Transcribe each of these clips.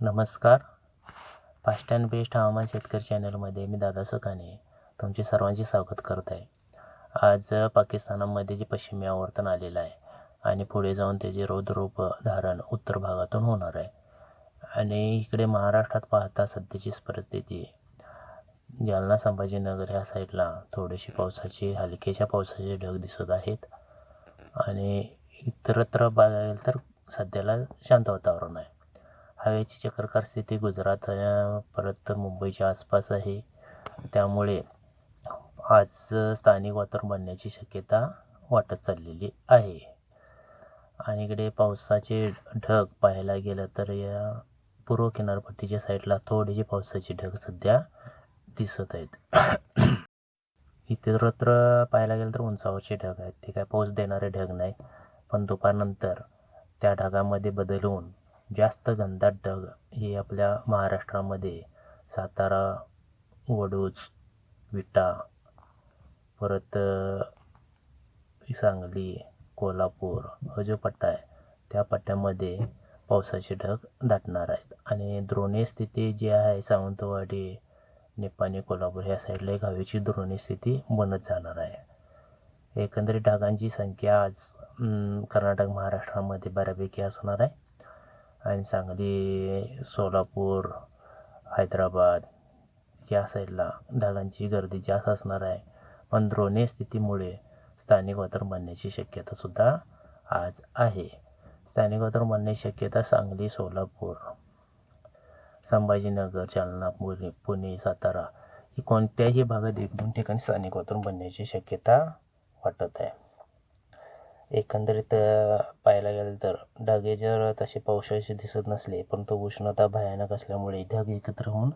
नमस्कार. Fast and best हवामान शेतकरी चॅनलमध्ये मी दादा सुखाने तुमचे सर्वांचे स्वागत करत आहे आज पाकिस्तानामध्ये जे पश्चिमी आवर्तन आलेलं आहे आणि पुढे जाऊन त्याचे रौद्ररूप धारण उत्तर भागातून होणार आहे. आणि इकडे महाराष्ट्रात पाहता सध्याची परिस्थिती जालना संभाजीनगर ह्या साईडला थोडीशी पावसाची हलकेशा पावसाचे ढग दिसत आहेत. आणि इतरत्र बघायला तर सध्याला शांत वातावरण आहे. हवेची चक्रकार स्थिती गुजरात परत मुंबईच्या आसपास आहे. त्यामुळे आज स्थानिक वातावरण बनण्याची शक्यता वाटत चाललेली आहे. आणि इकडे पावसाचे ढग पाहायला गेलं तर या पूर्व किनारपट्टीच्या साईडला थोडेसे पावसाचे ढग सध्या दिसत आहेत. इतरत्र पाहायला गेलं तर उंचावरचे ढग आहेत. ते काय पाऊस देणारे ढग नाही. पण दुपारनंतर त्या ढगामध्ये बदल होऊन जास्त घनदाट ढग हे आपल्या महाराष्ट्रामध्ये सातारा वडूज विटा परत सांगली कोल्हापूर हा जो पट्टा आहे. त्या पट्ट्यामध्ये पावसाचे ढग दाटणार आहेत. आणि द्रोणी स्थिती जी आहे सावंतवाडी निपाणी कोल्हापूर ह्या साईडला एक हवेची द्रोणी स्थिती बनत जाणार आहे. एकंदरीत ढगांची संख्या आज कर्नाटक महाराष्ट्रामध्ये बऱ्यापैकी असणार आहे. आणि सांगली सोलापूर हैदराबाद या साईडला ढगांची गर्दी जास्त असणार आहे. पण द्रोणी स्थितीमुळे स्थानिक वातावरण बनण्याची शक्यतासुद्धा आज आहे. स्थानिक वातावरण बनण्याची शक्यता सांगली सोलापूर संभाजीनगर जालना पुणे पुणे सातारा ही कोणत्याही भागात एक दोन ठिकाणी स्थानिक वातावरण बनण्याची शक्यता वाटत आहे. एकंदरीत पाहायला गेलं तर ढगे जर तसे पावसाळ्याचे दिसत नसले परंतु उष्णता भयानक असल्यामुळे ढग एकत्र होऊन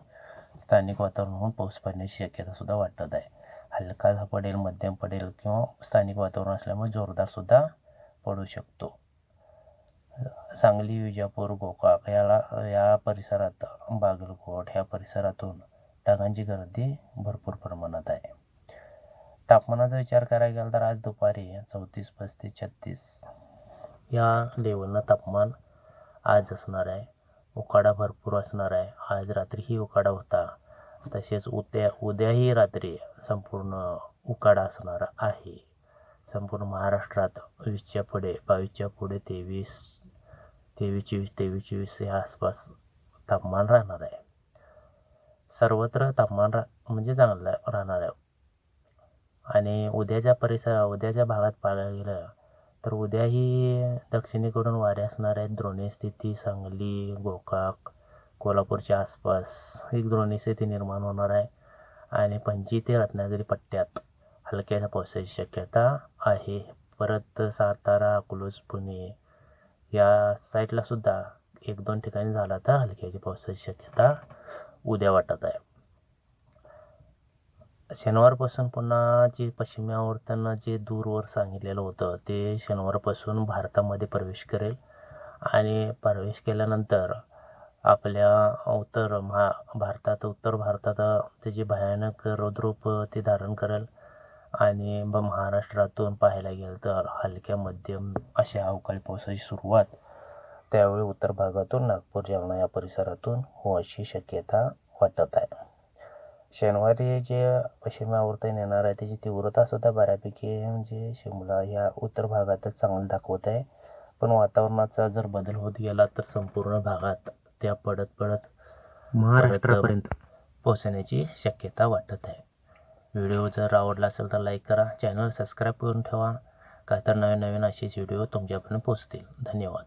स्थानिक वातावरण होऊन पाऊस पडण्याची शक्यतासुद्धा वाटत आहे. हलका पडेल मध्यम पडेल किंवा स्थानिक वातावरण असल्यामुळे जोरदारसुद्धा पडू शकतो. सांगली विजापूर गोकाक याला या परिसरात बागलकोट ह्या परिसरातून ढगांची गर्दी भरपूर प्रमाणात आहे. तापमानाचा विचार करायला गेला तर आज दुपारी चौतीस पस्तीस छत्तीस या लेवलनं तापमान आज असणार आहे. उकाडा भरपूर असणार आहे. आज रात्रीही उकाडा होता. तसेच उद्या उद्याही रात्री संपूर्ण उकाडा असणार आहे. संपूर्ण महाराष्ट्रात वीसच्या पुढे बावीसच्या पुढे तेवीस तेवीस चोवीस तेवीस चोवीस या आसपास तापमान राहणार आहे. सर्वत्र तापमान रा म्हणजे चांगलं राहणार आहे. आणि उद्याच्या परिसर उद्याच्या भागात पाहायला गेलं तर उद्याही दक्षिणेकडून वारे असणार आहेत. द्रोणीस्थिती सांगली गोकाक कोल्हापूरच्या आसपास एक द्रोणी स्थिती निर्माण होणार आहे. आणि पणजी ते रत्नागिरी पट्ट्यात हलक्याच्या पावसाची शक्यता आहे. परत सातारा अकलूज पुणे या साईडला सुद्धा एक दोन ठिकाणी झाला तर हलक्याची पावसाची शक्यता उद्या वाटत आहे. शनिवारपासून पुन्हा जे पश्चिमी आवर्तन जे दूरवर सांगितलेलं होतं ते शनिवारपासून भारतामध्ये प्रवेश करेल. आणि प्रवेश केल्यानंतर आपल्या उत्तर महा भारतात उत्तर भारतात त्याचे भयानक रौद्रूप ते धारण करेल. आणि ब महाराष्ट्रातून पाहायला गेलं तर हलक्या मध्यम अशा अवकाळी पावसाची सुरुवात त्यावेळी उत्तर भागातून नागपूर जालना या परिसरातून होण्याची शक्यता वाटत आहे. शनिवारी जे पश्चिमी आवर्तन येणार आहे त्याची तीव्रतासुद्धा बऱ्यापैकी म्हणजे शिमला ह्या उत्तर भागातच चांगलं दाखवत आहे. पण वातावरणाचा जर बदल होत गेला तर संपूर्ण भागात त्या पडत पडत महाराष्ट्रापर्यंत. पोहोचण्याची शक्यता वाटत आहे. व्हिडिओ जर आवडला असेल तर लाईक करा. चॅनल सबस्क्राईब करून ठेवा. काय तर नवीन नवीन असेच व्हिडिओ तुमच्यापर्यंत पोहोचतील. धन्यवाद.